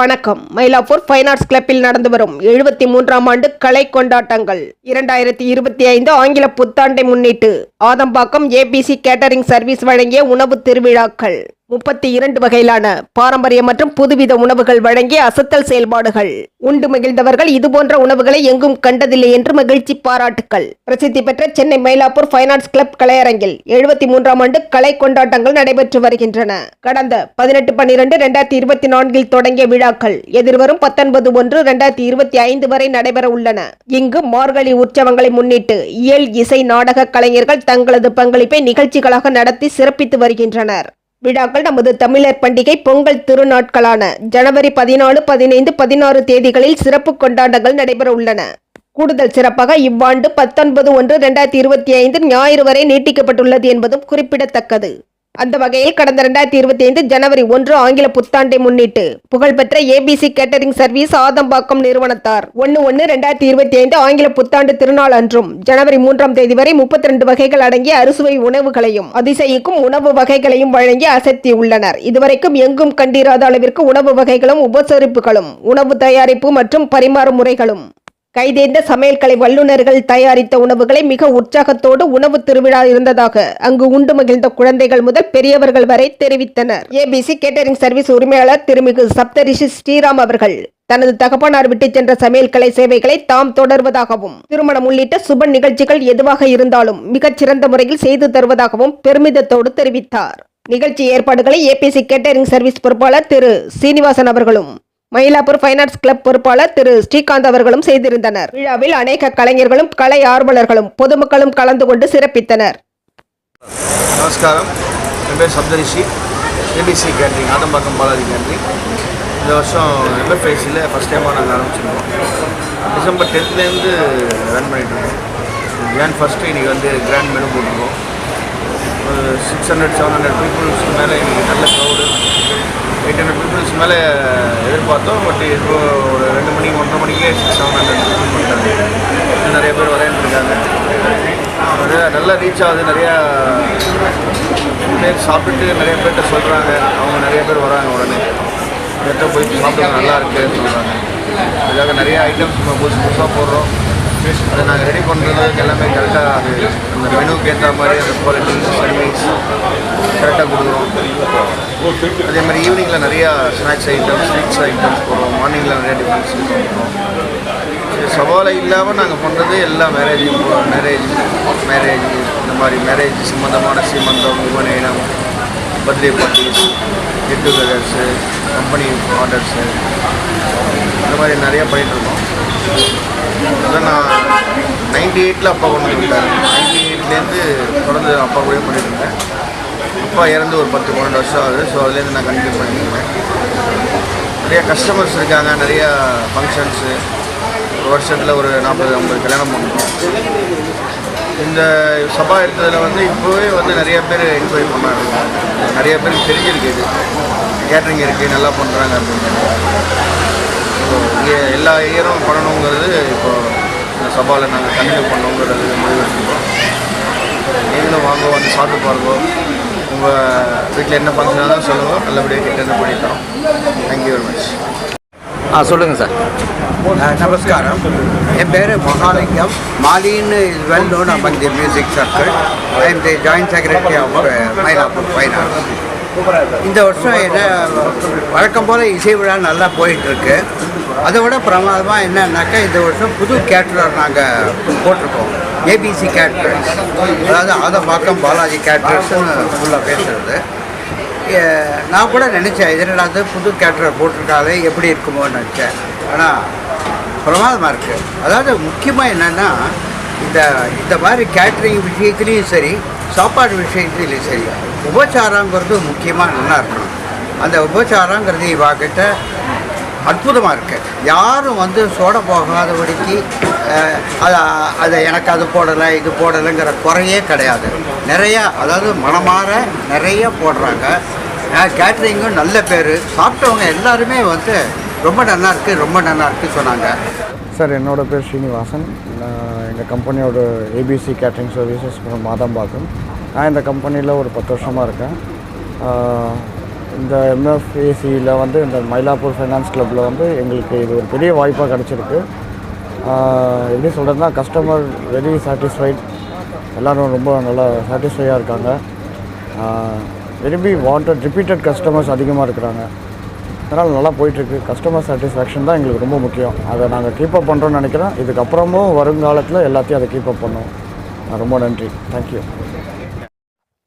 வணக்கம். Mylapore fine arts கிளப்பில் நடந்து வரும் எழுபத்தி மூன்றாம் ஆண்டு கலை கொண்டாட்டங்கள். இரண்டாயிரத்தி இருபத்தி ஐந்து ஆங்கில புத்தாண்டை முன்னிட்டு ஆதம்பாக்கம் ஏபிசி கேட்டரிங் சர்வீஸ் வழங்கிய உணவு திருவிழாக்கள். முப்பத்தி இரண்டு வகையிலான பாரம்பரிய மற்றும் புதுவித உணவுகள் வழங்கிய அசத்தல் செயல்பாடுகள். உண்டு மகிழ்ந்தவர்கள் இதுபோன்ற உணவுகளை எங்கும் கண்டதில்லை என்று மகிழ்ச்சி பாராட்டுக்கள். பிரசித்தி பெற்ற Chennai Mylapore fine arts club கலையரங்கில் எழுபத்தி மூன்றாம் ஆண்டு கலை கொண்டாட்டங்கள் நடைபெற்று வருகின்றன. கடந்த பதினெட்டு பன்னிரண்டு இரண்டாயிரத்தி இருபத்தி நான்கில் தொடங்கிய விழாக்கள் எதிர்வரும் பத்தொன்பது ஒன்று இரண்டாயிரத்தி இருபத்தி ஐந்து வரை நடைபெற உள்ளன. இங்கு மார்கழி உற்சவங்களை முன்னிட்டு இயல் இசை நாடக கலைஞர்கள் தங்களது பங்களிப்பை நிகழ்ச்சிகளாக நடத்தி சிறப்பித்து வருகின்றனர். விழாக்கள் நமது தமிழர் பண்டிகை பொங்கல் திருநாட்களான ஜனவரி பதினாலு பதினைந்து பதினாறு தேதிகளில் சிறப்பு கொண்டாட்டங்கள் நடைபெற உள்ளன. கூடுதல் சிறப்பாக இவ்வாண்டு பத்தொன்பது ஒன்று இரண்டாயிரத்தி இருபத்தி ஐந்து ஞாயிறு வரை நீட்டிக்கப்பட்டுள்ளது என்பதும் குறிப்பிடத்தக்கது. அந்த வகையில் கடந்த இரண்டாயிரத்தி இருபத்தி ஐந்து ஜனவரி ஒன்று ஆங்கில புத்தாண்டை முன்னிட்டு புகழ்பெற்ற ஏபிசி கேட்டரிங் சர்வீஸ் ஆதம்பாக்கம் நிறுவனத்தார். ஒன்று ஒன்று இரண்டாயிரத்தி இருபத்தி ஐந்து ஆங்கில புத்தாண்டு திருநாள் அன்றும் ஜனவரி மூன்றாம் தேதி வரை முப்பத்தி ரெண்டு வகைகள் அடங்கிய அறுசுவை உணவுகளையும் அதிசயிக்கும் உணவு வகைகளையும் வழங்கி அசத்தி உள்ளனர் இதுவரைக்கும் எங்கும் கண்டிராத அளவிற்கு உணவு வகைகளும் உபசரிப்புகளும் உணவு தயாரிப்பு மற்றும் பரிமாறும் முறைகளும் கைதேர்ந்த சமையல் கலை வல்லுநர்கள் தயாரித்த உணவுகளை மிக உற்சாகத்தோடு உணவு திருவிழா இருந்ததாக அங்கு உண்டு மகிழ்ந்த குழந்தைகள் முதல் பெரியவர்கள் வரை தெரிவித்தனர். ஏபிசி கேட்டரிங் சர்வீஸ் உரிமையாளர் திருமிகு சப்தரிஷி ஸ்ரீராம் அவர்கள் தனது தகப்பனார் விட்டுச் சென்ற சமையல் கலை சேவைகளை தாம் தொடர்வதாகவும் திருமணம் உள்ளிட்ட சுப நிகழ்ச்சிகள் எதுவாக இருந்தாலும் மிகச் சிறந்த முறையில் செய்து தருவதாகவும் பெருமிதத்தோடு தெரிவித்தார். நிகழ்ச்சி ஏற்பாடுகளை ஏபிசி கேட்டரிங் சர்வீஸ் பொறுப்பாளர் திரு சீனிவாசன் அவர்களும் மயிலாப்பூர் ஃபைன் ஆர்ட்ஸ் கிளப் பொறுப்பாளர் திரு ஸ்ரீகாந்த் அவர்களும் செய்திருந்தனர். விழாவில் அநேக கலைஞர்களும் கலை ஆர்வலர்களும் பொதுமக்களும் கலந்து கொண்டு சிறப்பித்தனர். நமஸ்காரம். என் பேர் Saptarishi. ABC catering Adambakkam Balaji catering இந்த வருஷம் எம்எஃப்ஐசியில் ஃபஸ்ட் டைமாக நாங்கள் ஆரம்பிச்சிருக்கோம். டிசம்பர் டென்த்லேருந்து ரன் பண்ணிட்டுருக்கோம் ஜான் ஃபஸ்ட்டு இன்றைக்கி வந்து கிராண்ட் மெனு போட்டிருக்கோம். ஒரு சிக்ஸ் ஹண்ட்ரட் செவன் ஹண்ட்ரட் பீப்புள்ஸ்க்கு மேலே இன்றைக்கி நல்ல க்ரௌடு எயிட் ஹண்ட்ரட் பீப்புள்ஸ் மேலே எதிர்பார்த்தோம் பட் இப்போ ஒரு ரெண்டு மணிக்கு ஒன்றரை மணிக்கே சிக்ஸ் செவன் ஹண்ட்ரட் பீப்புள் பண்ணிட்டாங்க நிறைய பேர் வரேன்னு இருக்காங்க. நல்லா ரீச் ஆகுது நிறையா பேர் சாப்பிட்டுட்டு நிறைய பேர்கிட்ட சொல்கிறாங்க அவங்க நிறைய பேர் வராங்க உடனே. இடத்த போய் சாப்பிடுங்க நல்லா இருக்குன்னு சொல்கிறாங்க அதுக்காக நிறைய ஐட்டம்ஸ் நம்ம புதுசு புதுசாக போடுறோம். அதை நாங்கள் ரெடி பண்ணுறதுக்கு எல்லாமே கரெக்டாக அது அந்த மெனுக்கு ஏற்ற மாதிரி அந்த குவாலிட்டி சர்வீஸ் கரெக்டாக கொடுக்குறோம். அதே மாதிரி ஈவினிங்கில் நிறையா ஸ்நாக்ஸ் ஐட்டம்ஸ் ஸ்வீட்ஸ் ஐட்டம்ஸ் போடுறோம். மார்னிங்கில் நிறையா டிஃபரன்ஸ் பண்ணுறோம் சவாலை இல்லாமல் நாங்கள் பண்ணுறது எல்லா மேரேஜும் மேரேஜ் மேரேஜ் இந்த மாதிரி மேரேஜ் சம்மந்தமான சீமந்தம் உபநயனம் birthday parties get togethers company orders இந்த மாதிரி நிறையா பண்ணிகிட்ருக்கோம் நான் நைன்டி எயிட்டில் அப்பா கொண்டு வந்துட்டார் நைன்டி எயிட்லேருந்து தொடர்ந்து அப்பா கூட பண்ணிட்டு இருந்தேன் அப்பா இறந்து ஒரு பத்து பன்னெண்டு வருஷம் ஆகுது. ஸோ அதுலேருந்து நான் கண்டினியூ பண்ணியிருந்தேன். நிறையா கஸ்டமர்ஸ் இருக்காங்க. நிறையா ஃபங்க்ஷன்ஸு ஒரு வருஷத்தில் ஒரு நாற்பது ஐம்பது கல்யாணம் பண்ணுறோம். இந்த சபா எடுத்ததில் வந்து இப்போவே வந்து நிறைய பேர் என்கொயரி பண்ணாங்க நிறைய பேருக்கு தெரிஞ்சிருக்கு இது. கேட்ரிங் இருக்குது நல்லா பண்ணுறாங்க அப்படின்னு. இங்கே எல்லா இயரும் பண்ணணுங்கிறது இப்போ இந்த சபாவில் நாங்கள் கண்டினியூ பண்ணணுங்கிறது முடிவு எடுத்துக்கிறோம் நீங்களும் வாங்க வந்து சாப்பிட்டு பாருங்க. உங்கள் வீட்டில் என்ன ஃபங்க்ஷனாக தான் சொல்லுங்கள் நல்லபடியாக கிட்டேருந்து பண்ணி தரோம். தேங்க்யூ வெரி மச் ஆ சொல்லுங்கள் சார். நமஸ்காரம். என் பேர் Mahalingam. மாலின்னு is well known among the music circle I am the joint secretary of Mylapore finance இந்த வருஷம் என்ன வழக்கம் போல் இசை விழா நல்லா போயிட்டுருக்கு. அதை விட பிரமாதமாக என்னன்னாக்கா இந்த வருஷம் புது கேட்ரர் நாங்கள் போட்டிருக்கோம். ஏபிசி கேட்ரர்ஸ் அதாவது ஆதம்பாக்கம் பாலாஜி கேட்ரர்ஸ்னு ஃபுல்லாக பேசுகிறது நான் கூட நினச்சேன் இதனால புது கேட்ரர் போட்டிருக்காலே எப்படி இருக்குமோன்னு நினச்சேன். ஆனால் பிரமாதமாக இருக்குது அதாவது முக்கியமாக என்னென்னா இந்த இந்த மாதிரி கேட்ரிங் விஷயத்துலேயும் சரி சாப்பாடு விஷயத்துலேயும் சரி. உபச்சாரங்கிறது முக்கியமாக நல்லா இருக்கணும். அந்த உபச்சாரங்கிறது இவாகிட்ட அற்புதமாக இருக்குது யாரும் வந்து சோட போகாதபடிக்கு அதை அதை எனக்கு அது போடலை இது போடலைங்கிற குறையே கிடையாது. நிறையா அதாவது மனமாற நிறைய போடுறாங்க. கேட்ரிங்கும் நல்ல பேர். சாப்பிட்டவங்க எல்லாருமே வந்து ரொம்ப நல்லா இருக்குது ரொம்ப நல்லா இருக்குது சொன்னாங்க. சார் என்னோட பேர் ஸ்ரீனிவாசன். இந்த எங்கள் கம்பெனியோட ஏபிசி கேட்ரிங் சர்வீசஸ் மாதம் மாதம்பாக்கம் நான் இந்த கம்பெனியில் ஒரு பத்து வருஷமாக இருக்கேன். இந்த எம்எஃப்ஏசியில் வந்து இந்த மயிலாப்பூர் ஃபைனான்ஸ் கிளப்பில் வந்து எங்களுக்கு இது ஒரு பெரிய வாய்ப்பாக கிடச்சிருக்கு. எப்படி சொல்கிறதுனா கஸ்டமர் வெரி சாட்டிஸ்ஃபைட் எல்லோரும் ரொம்ப நல்லா சாட்டிஸ்ஃபையாக இருக்காங்க. விரும்பி வாண்டட் ரிப்பீட்டட் கஸ்டமர்ஸ் அதிகமாக இருக்கிறாங்க. அதனால் நல்லா போயிட்டுருக்கு. கஸ்டமர் சாட்டிஸ்ஃபேக்ஷன் தான் எங்களுக்கு ரொம்ப முக்கியம். அதை நாங்கள் கீப்அப் பண்ணுறோம்னு பண்ணுறோன்னு நினைக்கிறேன் இதுக்கப்புறமும் வருங்காலத்தில் எல்லாத்தையும் அதை கீப்அப் பண்ணுவோம். ரொம்ப நன்றி. தேங்க்யூ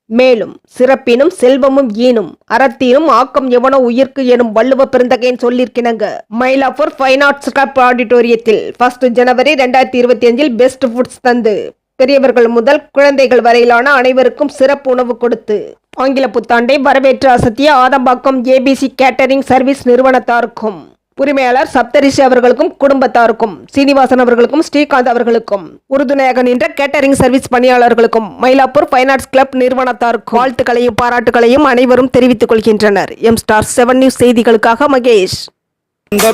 மேலும் சிறப்பினும் செல்வமும் ஈனும் அறத்தினும் ஆக்கம் எவனோ உயிர்க்கு எனும் வள்ளுவ பெருந்தகையின் சொல்லியிருக்கிறாங்க. மயிலாப்பூர் ஃபைன் ஆர்ட்ஸ் கிளப் ஆடிட்டோரியத்தில் ஃபர்ஸ்ட் ஜனவரி ரெண்டாயிரத்தி இருபத்தி அஞ்சில் பெஸ்ட் ஃபுட்ஸ் தந்து பெரியவர்கள் முதல் குழந்தைகள் வரையிலான அனைவருக்கும் சிறப்பு உணவு கொடுத்து ஆங்கில புத்தாண்டை வரவேற்று அசத்திய ஆதம்பாக்கம் ஏபிசி கேட்டரிங் சர்வீஸ் நிறுவனத்தாருக்கும் உரிமையாளர் சப்தரிஷி அவர்களுக்கும் குடும்பத்தாருக்கும் சீனிவாசன் அவர்களுக்கும் ஸ்ரீகாந்த் அவர்களுக்கும் உறுதுணையாக நின்ற கேட்டரிங் சர்வீஸ் பணியாளர்களுக்கும் மயிலாப்பூர் ஃபைன் ஆர்ட்ஸ் கிளப் நிறுவனத்தாருக்கும் வாழ்த்துக்களையும் பாராட்டுகளையும் அனைவரும் தெரிவித்துக் கொள்கின்றனர். எம் ஸ்டார் செவன் நியூஸ் செய்திகளுக்காக மகேஷ். இந்த